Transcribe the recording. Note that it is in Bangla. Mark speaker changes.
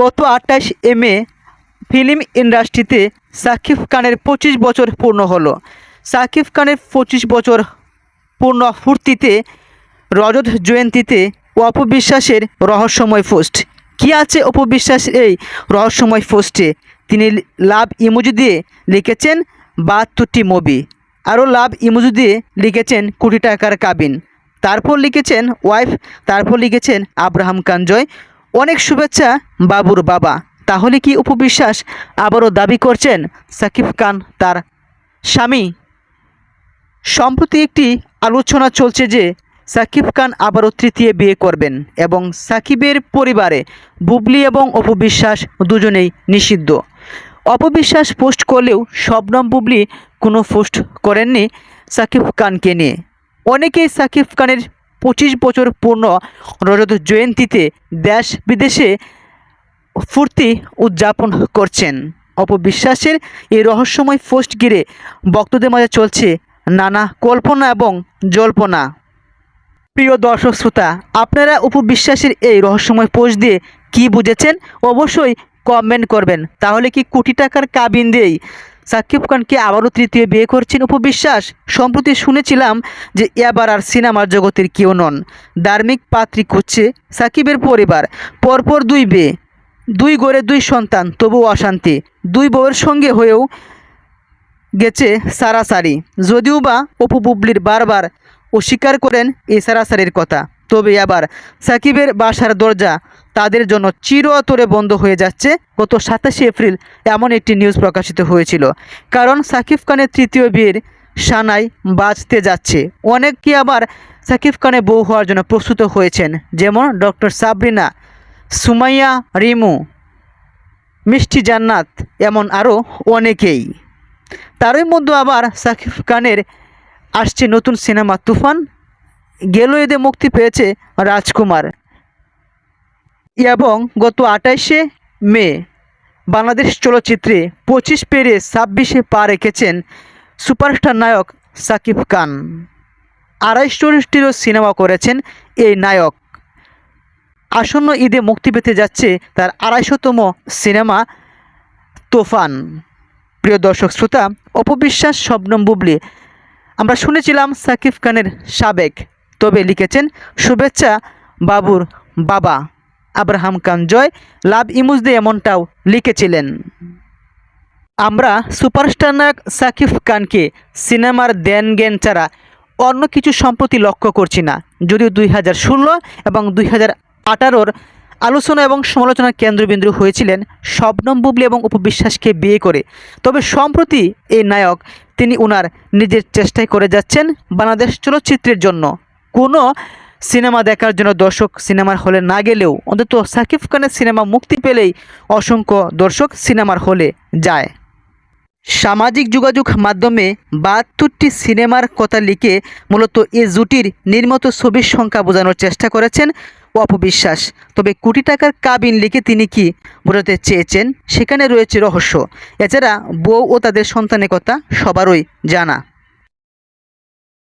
Speaker 1: গত আঠাশ এ ফিল্ম ইন্ডাস্ট্রিতে সাকিব খানের পঁচিশ বছর পূর্ণ হলো। সাকিব খানের পঁচিশ বছর পূর্ণ ফুর্তিতে রজত জয়ন্তীতে অপবিশ্বাসের রহস্যময় পোস্ট। কী আছে অপবিশ্বাস এই রহস্যময় পোস্টে? তিনি লাভ ইমোজি দিয়ে লিখেছেন, বাহাত্তরটি মুভি। আরও লাভ ইমোজি দিয়ে লিখেছেন, কোটি টাকার কাবিন। তারপর লিখেছেন, ওয়াইফ। তারপর লিখেছেন, আব্রাহাম কাঞ্জয় অনেক শুভেচ্ছা বাবুর বাবা। তাহলে কি উপবিশ্বাস আবারও দাবি করছেন সাকিব খান তার? স্বামী, সম্প্রতি একটি আলোচনা চলছে যে সাকিব খান আবারও তৃতীয় বিয়ে করবেন এবং সাকিবের পরিবারে বুবলি এবং অপবিশ্বাস দুজনেই নিষিদ্ধ। অপবিশ্বাস পোস্ট করলেও শবনম বুবলি কোনো পোস্ট করেননি সাকিব খানকে নিয়ে। অনেকেই সাকিব খানের পঁচিশ বছর পূর্ণ রজত জয়ন্তীতে দেশ বিদেশে ফুর্তি উদযাপন করছেন। অপবিশ্বাসের এই রহস্যময় পোস্ট ঘিরে ভক্তদের মাঝে চলছে নানা কল্পনা এবং জল্পনা। প্রিয় দর্শক শ্রোতা, আপনারা উপবিশ্বাসের এই রহস্যময় পোস্ট দিয়ে কি বুঝেছেন অবশ্যই কমেন্ট করবেন। তাহলে কি কোটি টাকার কাবিন দিয়েই সাকিব খানকে আবারও তৃতীয় বিয়ে করছেন উপবিশ্বাস সম্প্রতি শুনেছিলাম যে এবার আর সিনেমার জগতের কেউ নন। ধার্মিক পাত্রী খুঁজছে সাকিবের পরিবার, পরপর দুই বিয়ে। দুই গড়ে দুই সন্তান, তবুও অশান্তি। দুই বউয়ের সঙ্গে হয়েও গেছে সারাসারি। যদিও বা অপু বুবলির বারবার অস্বীকার করেন এই সারাসারির কথা, তবে আবার সাকিবের বাসার দরজা তাদের জন্য চিরতরে বন্ধ হয়ে যাচ্ছে। গত সাতাশে এপ্রিল এমন একটি নিউজ প্রকাশিত হয়েছিল, কারণ সাকিব খানের তৃতীয় বিয়ের সানাই বাজতে যাচ্ছে। অনেকে আবার সাকিব খানের বউ হওয়ার জন্য প্রস্তুত হয়েছেন, যেমন ডক্টর সাবরিনা সুমাইয়া, রিমু, মিষ্টি জান্নাত এমন আরও অনেকেই। তারই মধ্যে আবার সাকিব খানের আসছে নতুন সিনেমা তুফান। গেল মুক্তি পেয়েছে রাজকুমার। এবং গত আঠাইশে মে বাংলাদেশ চলচ্চিত্রে পঁচিশ পেরিয়ে ছাব্বিশে পা রেখেছেন সুপারস্টার নায়ক সাকিব খান। আড়াইশ চল্লিশটিরও সিনেমা করেছেন এই নায়ক। আসন্ন ঈদে মুক্তি পেতে যাচ্ছে তার আড়াইশোতম সিনেমা তোফান। প্রিয় দর্শক শ্রোতা, অপবিশ্বাস শবনম বুবলি, আমরা শুনেছিলাম সাকিব খানের সাবেক, তবে লিখেছেন, শুভেচ্ছা, বাবুর বাবা, আব্রাহাম খান জয়, লাভ ইমুজ দিয়ে এমনটাও লিখেছিলেন। আমরা সুপারস্টার নায়ক সাকিব খানকে সিনেমার দেন জ্ঞান ছাড়া অন্য কিছু সম্প্রতি লক্ষ্য করছি না, যদিও দুই হাজার ষোলো এবং দুই হাজার আঠারোর আলোচনা এবং সমালোচনার কেন্দ্রবিন্দু হয়েছিলেন শবনম বুবলি এবং উপবিশ্বাসকে বিয়ে করে। তবে সম্প্রতি এই নায়ক, তিনি ওনার নিজের চেষ্টায় করে যাচ্ছেন বাংলাদেশ চলচ্চিত্রের জন্য। কোনো সিনেমা দেখার জন্য দর্শক সিনেমার হলে না গেলেও অন্তত সাকিব খানের সিনেমা মুক্তি পেলেই অসংখ্য দর্শক সিনেমার হলে যায়। সামাজিক যোগাযোগ মাধ্যমে বাহাত্তরটি সিনেমার কথা লিখে মূলত এ জুটির নির্মত ছবির সংখ্যা বোঝানোর চেষ্টা করেছেন অপবিশ্বাস তবে কোটি টাকার কাবিন লিখে তিনি কি বোঝাতে চেয়েছেন, সেখানে রয়েছে রহস্য। এছাড়া বউ ও তাদের সন্তানের কথা সবারই জানা।